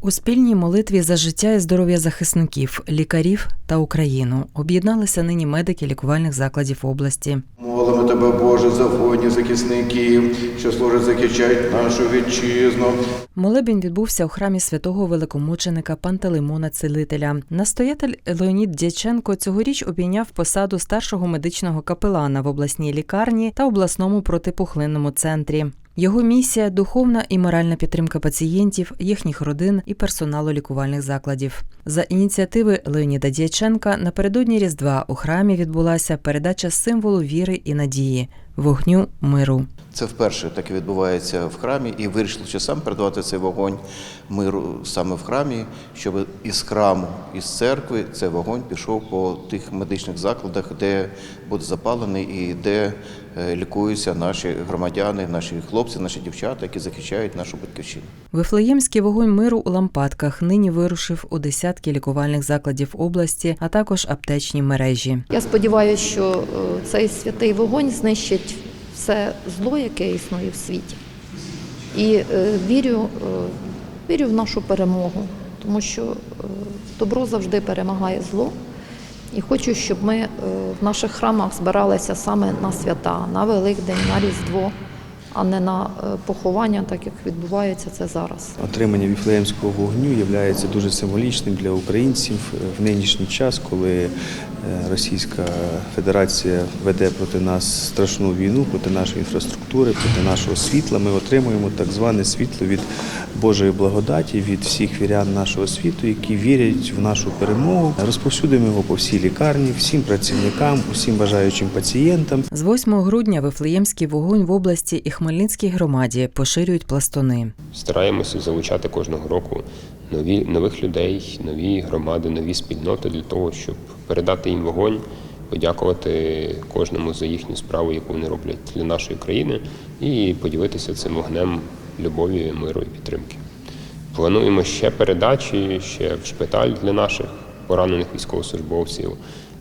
У спільній молитві за життя і здоров'я захисників, лікарів та Україну об'єдналися нині медики лікувальних закладів області. Молимо тебе, Боже, за воїнів захисників, що служать захищають нашу вітчизну. Молебень відбувся у храмі святого великомученика Пантелеймона Целителя. Настоятель Леонід Дяченко цьогоріч обійняв посаду старшого медичного капелана в обласній лікарні та обласному протипухлинному центрі. Його місія духовна і моральна підтримка пацієнтів, їхніх родин і персоналу лікувальних закладів. За ініціативи Леоніда Дяченка напередодні Різдва у храмі відбулася передача символу віри і надії вогню миру. Це вперше таке відбувається в храмі, і вирішили часам передавати цей вогонь миру саме в храмі, щоб із храму, із церкви цей вогонь пішов по тих медичних закладах, де буде запалений і де е, лікуються наші громадяни, наші хлопці, наші дівчата, які захищають нашу батьківщину. Вифлеємський вогонь миру у лампадках нині вирушив у десятки лікувальних закладів області, а також аптечні мережі. Я сподіваюся, що е, цей святий вогонь знищить все зло, яке існує в світі. І е, вірю, е, вірю в нашу перемогу, тому що е, добро завжди перемагає зло. І хочу, щоб ми в наших храмах збиралися саме на свята, на Великдень, на Різдво, а не на поховання, так як відбувається це зараз. Отримання віфлеємського вогню є дуже символічним для українців в нинішній час, коли Російська Федерація веде проти нас страшну війну, проти нашої інфраструктури, проти нашого світла. Ми отримуємо так зване світло від Божої благодаті, від всіх вірян нашого світу, які вірять в нашу перемогу. Розповсюдимо його по всій лікарні, всім працівникам, усім бажаючим пацієнтам. З 8 грудня Вифлеємський вогонь в області і Хмельницькій громаді поширюють пластуни. Стараємося залучати кожного року нові нових людей, нові громади, нові спільноти для того, щоб передати їм вогонь, подякувати кожному за їхню справу, яку вони роблять для нашої країни, і поділитися цим вогнем любові, миру і підтримки. Плануємо ще передачі, ще в шпиталь для наших поранених військовослужбовців,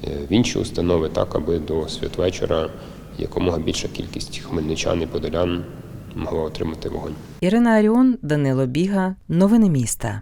е, в інші установи, так аби до святвечора якомога більша кількість хмельничан і подолян могла отримати вогонь. Ірина Аріон, Данило Біга. Новини міста.